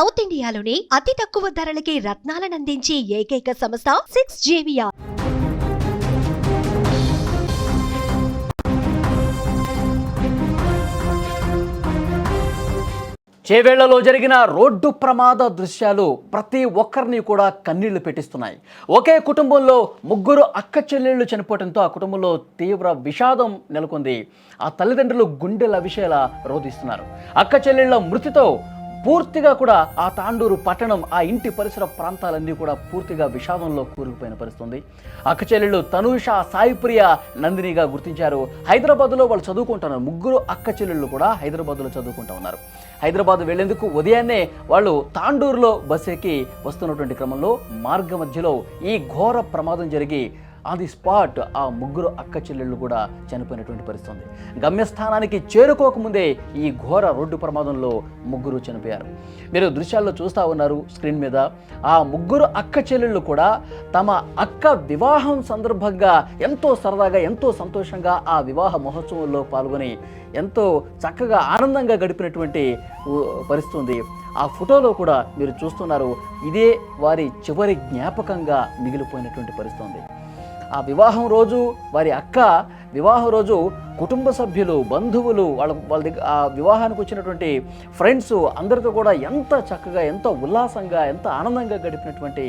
South ఇండియాలోని అతి తక్కువ ధరలకి రత్నాలనందించే ఏకైక సంస్థ సిక్స్ జేవియా చేవేళ్ళలో జరిగిన రోడ్డు ప్రమాద దృశ్యాలు ప్రతి ఒక్కరిని కూడా కన్నీళ్ళు పెట్టిస్తున్నాయి. ఒకే కుటుంబంలో ముగ్గురు అక్క చెల్లెళ్ళు చనిపోవడంతో ఆ కుటుంబంలో తీవ్ర విషాదం నెలకొంది. ఆ తల్లిదండ్రులు గుండెల విషయాల రోధిస్తున్నారు. అక్క చెల్లెళ్ళ మృతితో పూర్తిగా కూడా ఆ తాండూరు పట్టణం ఆ ఇంటి పరిసర ప్రాంతాలన్నీ కూడా పూర్తిగా విషాదంలో కూరుకుపోయిన పరిస్థితుంది. అక్కచెల్లెళ్ళు తనూష సాయిప్రియ నందినిగా గుర్తించారు. హైదరాబాద్లో వాళ్ళు చదువుకుంటున్నారు ముగ్గురు అక్క చెల్లెళ్ళు కూడా హైదరాబాద్లో చదువుకుంటూ ఉన్నారు. హైదరాబాద్ వెళ్ళేందుకు ఉదయాన్నే వాళ్ళు తాండూరులో బస్ ఎక్కి వస్తున్నటువంటి క్రమంలో మార్గ మధ్యలో ఈ ఘోర ప్రమాదం జరిగి ఆన్ ది స్పాట్ ఆ ముగ్గురు అక్క చెల్లెళ్ళు కూడా చనిపోయినటువంటి పరిస్థితి ఉంది గమ్యస్థానానికి చేరుకోకముందే ఈ ఘోర రోడ్డు ప్రమాదంలో ముగ్గురు చనిపోయారు. మీరు దృశ్యాల్లో చూస్తూ ఉన్నారు స్క్రీన్ మీద. ఆ ముగ్గురు అక్క చెల్లెళ్ళు కూడా తమ అక్క వివాహం సందర్భంగా ఎంతో సరదాగా ఎంతో సంతోషంగా ఆ వివాహ మహోత్సవంలో పాల్గొని ఎంతో చక్కగా ఆనందంగా గడిపినటువంటి పరిస్థితి ఉంది ఆ ఫోటోలో కూడా మీరు చూస్తున్నారు ఇదే వారి చివరి జ్ఞాపకంగా మిగిలిపోయినటువంటి పరిస్థితి ఉంది ఆ వివాహం రోజు వారి అక్క వివాహం రోజు కుటుంబ సభ్యులు బంధువులు వాళ్ళ వాళ్ళ దగ్గర ఆ వివాహానికి వచ్చినటువంటి ఫ్రెండ్స్ అందరితో కూడా ఎంత చక్కగా ఎంత ఉల్లాసంగా ఎంత ఆనందంగా గడిపినటువంటి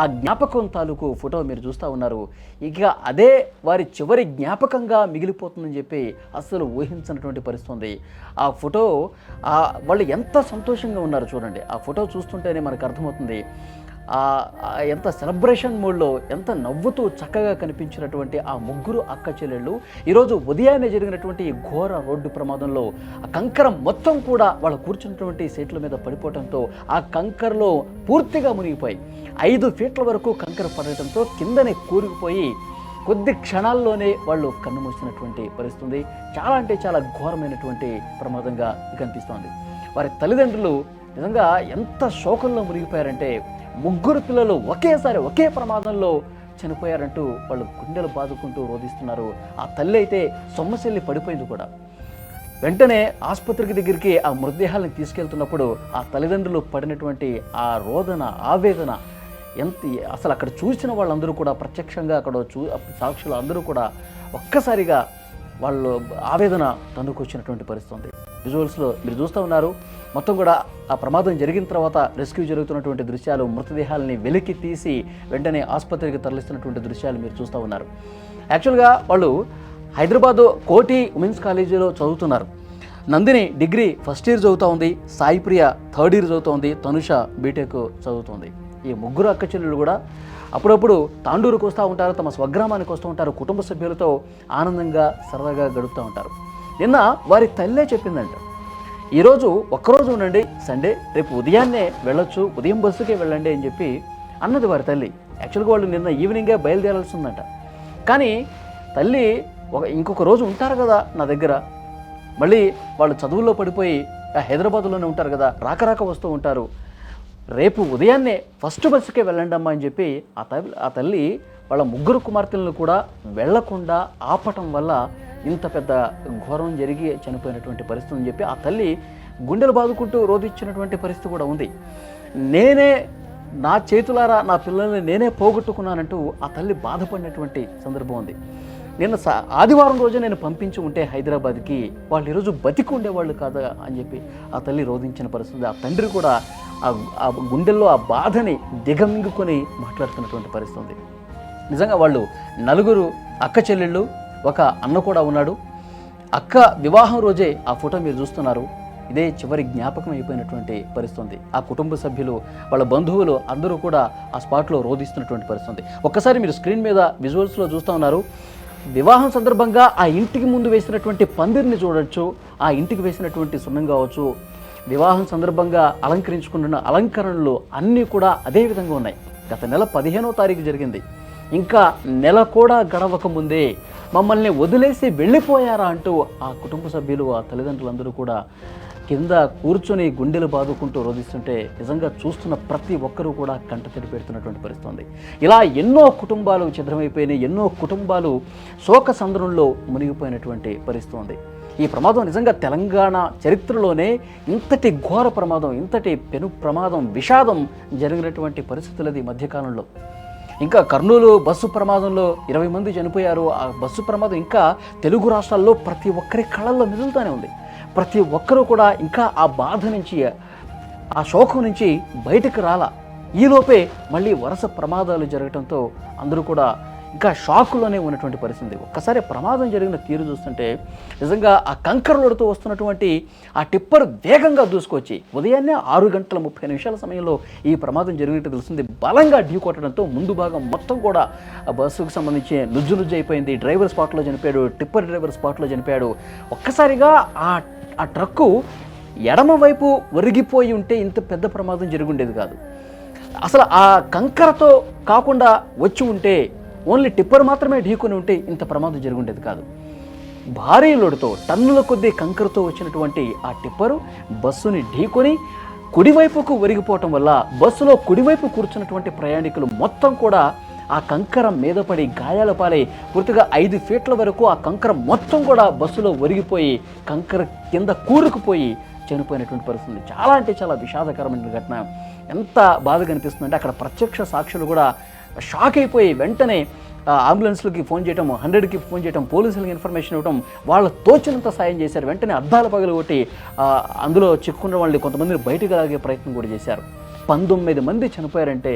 ఆ జ్ఞాపకం తాలూకు ఫోటో మీరు చూస్తూ ఉన్నారు. ఇక అదే వారి చివరి జ్ఞాపకంగా మిగిలిపోతుందని చెప్పి అస్సలు ఊహించినటువంటి పరిస్థితి ఉంది. ఆ ఫోటో వాళ్ళు ఎంత సంతోషంగా ఉన్నారు చూడండి. ఆ ఫోటో చూస్తుంటేనే మనకు అర్థమవుతుంది. ఎంత సెలబ్రేషన్ మూడ్లో ఎంత నవ్వుతూ చక్కగా కనిపించినటువంటి ఆ ముగ్గురు అక్క చెల్లెళ్ళు ఈరోజు ఉదయాన్నే జరిగినటువంటి ఈ ఘోర రోడ్డు ప్రమాదంలో ఆ కంకర మొత్తం కూడా వాళ్ళు కూర్చున్నటువంటి సీట్ల మీద పడిపోవడంతో ఆ కంకరలో పూర్తిగా మునిగిపోయి ఐదు ఫీట్ల వరకు కంకర పడటంతో కిందనే కూరుకుపోయి కొద్ది క్షణాల్లోనే వాళ్ళు కన్నుమూసినటువంటి పరిస్థితుంది. చాలా అంటే చాలా ఘోరమైనటువంటి ప్రమాదంగా కనిపిస్తోంది. వారి తల్లిదండ్రులు నిజంగా ఎంత శోకంలో మునిగిపోయారంటే ముగ్గురు పిల్లలు ఒకేసారి ఒకే ప్రమాదంలో చనిపోయారంటూ వాళ్ళు గుండెలు బాదుకుంటూ రోధిస్తున్నారు. ఆ తల్లి అయితే సొమ్మశల్లి పడిపోయింది కూడా. వెంటనే ఆసుపత్రికి దగ్గరికి ఆ మృతదేహాలను తీసుకెళ్తున్నప్పుడు ఆ తల్లిదండ్రులు పడినటువంటి ఆ రోదన ఆవేదన ఎంత అసలు అక్కడ చూసిన వాళ్ళందరూ కూడా ప్రత్యక్షంగా అక్కడ చూ సాక్షులు అందరూ కూడా ఒక్కసారిగా వాళ్ళు ఆవేదన తందుకొచ్చినటువంటి పరిస్థితి ఉంది. విజువల్స్లో మీరు చూస్తూ ఉన్నారు మొత్తం కూడా ఆ ప్రమాదం జరిగిన తర్వాత రెస్క్యూ జరుగుతున్నటువంటి దృశ్యాలు మృతదేహాలని వెలికి తీసి వెంటనే ఆసుపత్రికి తరలిస్తున్నటువంటి దృశ్యాలు మీరు చూస్తూ ఉన్నారు. యాక్చువల్గా వాళ్ళు హైదరాబాద్ కోటి ఉమెన్స్ కాలేజీలో చదువుతున్నారు. నందిని డిగ్రీ ఫస్ట్ ఇయర్ చదువుతూ ఉంది సాయిప్రియ థర్డ్ ఇయర్ చదువుతోంది తనుష బీటెక్ చదువుతోంది ఈ ముగ్గురు అక్క చెల్లెలు కూడా అప్పుడప్పుడు తాండూరుకు వస్తూ ఉంటారు తమ స్వగ్రామానికి వస్తూ ఉంటారు కుటుంబ సభ్యులతో ఆనందంగా సరదాగా గడుపుతూ ఉంటారు. నిన్న వారి తల్లే చెప్పిందంట. ఈరోజు ఒక్కరోజు ఉండండి సండే రేపు ఉదయాన్నే వెళ్ళొచ్చు ఉదయం బస్సుకే వెళ్ళండి అని చెప్పి అన్నది వారి తల్లి. యాక్చువల్గా వాళ్ళు నిన్న ఈవినింగే బయలుదేరాల్సి ఉందంట కానీ తల్లి ఒక ఇంకొక రోజు ఉంటారు కదా నా దగ్గర. మళ్ళీ వాళ్ళు చదువుల్లో పడిపోయి హైదరాబాద్లోనే ఉంటారు కదా రాక రాక వస్తూ ఉంటారు. రేపు ఉదయాన్నే ఫస్ట్ బస్సుకే వెళ్ళండి అమ్మా అని చెప్పి ఆ తల్లి ఆ తల్లి వాళ్ళ ముగ్గురు కుమార్తెలను కూడా వెళ్ళకుండా ఆపటం వల్ల ఇంత పెద్ద ఘోరం జరిగి చనిపోయినటువంటి పరిస్థితి అని చెప్పి ఆ తల్లి గుండెలు బాదుకుంటూ రోధించినటువంటి పరిస్థితి కూడా ఉంది. నేనే నా చేతులారా నా పిల్లల్ని నేనే పోగొట్టుకున్నానంటూ ఆ తల్లి బాధపడినటువంటి సందర్భం ఉంది. నిన్న సా- ఆదివారం రోజు నేను పంపించి ఉంటే హైదరాబాద్కి వాళ్ళు ఈరోజు బతికి ఉండేవాళ్ళు కాదా అని చెప్పి ఆ తల్లి రోధించిన పరిస్థితి ఆ తండ్రి కూడా ఆ గుండెల్లో ఆ బాధని దిగమింగుకొని మాట్లాడుతున్నటువంటి పరిస్థితి ఉంది. నిజంగా వాళ్ళు నలుగురు అక్క చెల్లెళ్ళు ఒక అన్న కూడా ఉన్నాడు. అక్క వివాహం రోజే ఆ ఫోటో మీరు చూస్తున్నారు. ఇదే చివరి జ్ఞాపకం అయిపోయినటువంటి పరిస్థితి ఉంది. ఆ కుటుంబ సభ్యులు వాళ్ళ బంధువులు అందరూ కూడా ఆ స్పాట్లో రోధిస్తున్నటువంటి పరిస్థితి ఉంది. ఒక్కసారి మీరు స్క్రీన్ మీద విజువల్స్లో చూస్తూ ఉన్నారు. వివాహం సందర్భంగా ఆ ఇంటికి ముందు వేసినటువంటి పందిరిని చూడొచ్చు ఆ ఇంటికి వేసినటువంటి సున్నం కావచ్చు వివాహం సందర్భంగా అలంకరించుకుంటున్న అలంకరణలు అన్నీ కూడా అదే విధంగా ఉన్నాయి. గత నెల పదిహేనో తారీఖు జరిగింది. ఇంకా నెల కూడా గడవక ముందే మమ్మల్ని వదిలేసి వెళ్ళిపోయారా అంటూ ఆ కుటుంబ సభ్యులు ఆ తల్లిదండ్రులందరూ కూడా కింద కూర్చొని గుండెలు బాదుకుంటూ రోధిస్తుంటే నిజంగా చూస్తున్న ప్రతి ఒక్కరూ కూడా కంట పెడుతున్నటువంటి పరిస్థితి ఉంది ఇలా ఎన్నో కుటుంబాలు ఛిద్రమైపోయినాయి ఎన్నో కుటుంబాలు శోక సంద్రంలో మునిగిపోయినటువంటి పరిస్థితి ఉంది ఈ ప్రమాదం నిజంగా తెలంగాణ చరిత్రలోనే ఇంతటి ఘోర ప్రమాదం ఇంతటి పెను ప్రమాదం విషాదం జరిగినటువంటి పరిస్థితులు అది మధ్యకాలంలో. ఇంకా కర్నూలు బస్సు ప్రమాదంలో ఇరవై మంది చనిపోయారు. ఆ బస్సు ప్రమాదం ఇంకా తెలుగు రాష్ట్రాల్లో ప్రతి ఒక్కరి కళల్లో మిగులుతూనే ఉంది. ప్రతి ఒక్కరూ కూడా ఇంకా ఆ బాధ నుంచి ఆ శోకం నుంచి బయటకు రాలా. ఈలోపే మళ్ళీ వరుస ప్రమాదాలు జరగడంతో అందరూ కూడా ఇంకా షాకులోనే ఉన్నటువంటి పరిస్థితి. ఒక్కసారి ప్రమాదం జరిగిన తీరు చూస్తుంటే నిజంగా ఆ కంకరలోడుతూ వస్తున్నటువంటి ఆ టిప్పర్ వేగంగా దూసుకొచ్చి ఉదయాన్నే ఆరు గంటల ముప్పై నిమిషాల సమయంలో ఈ ప్రమాదం జరిగినట్టు తెలుస్తుంది. బలంగా ఢీ కొట్టడంతో ముందు భాగం మొత్తం కూడా ఆ బస్సుకు సంబంధించి నుజ్జు నుజ్జు అయిపోయింది. డ్రైవర్ స్పాట్లో చనిపోయాడు టిప్పర్ డ్రైవర్ స్పాట్లో చనిపోయాడు. ఒక్కసారిగా ఆ ఆ ట్రక్కు ఎడమ వైపు ఒరిగిపోయి ఉంటే ఇంత పెద్ద ప్రమాదం జరుగుండేది కాదు. అసలు ఆ కంకరతో కాకుండా వచ్చి ఉంటే ఓన్లీ టిప్పర్ మాత్రమే ఢీకొని ఉంటే ఇంత ప్రమాదం జరుగుండేది కాదు. భారీ లోడుతో టన్నుల కొద్దీ కంకరతో వచ్చినటువంటి ఆ టిప్పరు బస్సుని ఢీకొని కుడివైపుకు ఒరిగిపోవటం వల్ల బస్సులో కుడివైపు కూర్చున్నటువంటి ప్రయాణికులు మొత్తం కూడా ఆ కంకర మీద పడి గాయాల పాలై పూర్తిగా ఐదు ఫీట్ల వరకు ఆ కంకర మొత్తం కూడా బస్సులో ఒరిగిపోయి కంకర కింద కూరుకుపోయి చనిపోయినటువంటి పరిస్థితి చాలా అంటే చాలా విషాదకరమైన ఘటన. ఎంత బాధగా కనిపిస్తుందంటే అక్కడ ప్రత్యక్ష సాక్షులు కూడా షాక్ అయిపోయి వెంటనే అంబులెన్స్లకి ఫోన్ చేయటం హండ్రెడ్కి ఫోన్ చేయటం పోలీసులకి ఇన్ఫర్మేషన్ ఇవ్వడం వాళ్ళ తోచినంత సాయం చేశారు. వెంటనే అద్దాల పగలు కొట్టి అందులో చిక్కుకున్న వాళ్ళని కొంతమందిని బయటకు లాగే ప్రయత్నం కూడా చేశారు. పంతొమ్మిది మంది చనిపోయారంటే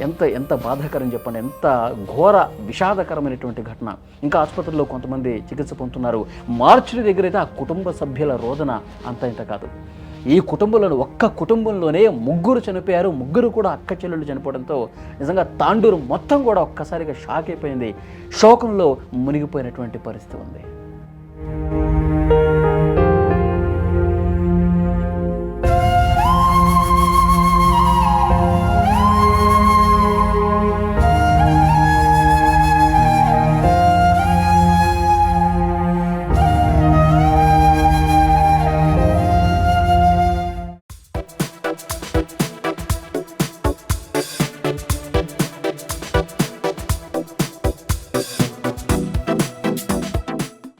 ఎంత ఎంత బాధాకరం చెప్పండి ఎంత ఘోర విషాదకరమైనటువంటి ఘటన. ఇంకా ఆసుపత్రిలో కొంతమంది చికిత్స పొందుతున్నారు. మార్చిడి దగ్గర అయితే ఆ కుటుంబ సభ్యుల రోదన అంత ఇంత కాదు. ఈ కుటుంబంలో ఒక్క కుటుంబంలోనే ముగ్గురు చనిపోయారు. ముగ్గురు కూడా అక్క చెల్లెళ్ళు చనిపోవడంతో నిజంగా తాండూరు మొత్తం కూడా ఒక్కసారిగా షాక్ అయిపోయింది. శోకంలో మునిగిపోయినటువంటి పరిస్థితి ఉంది.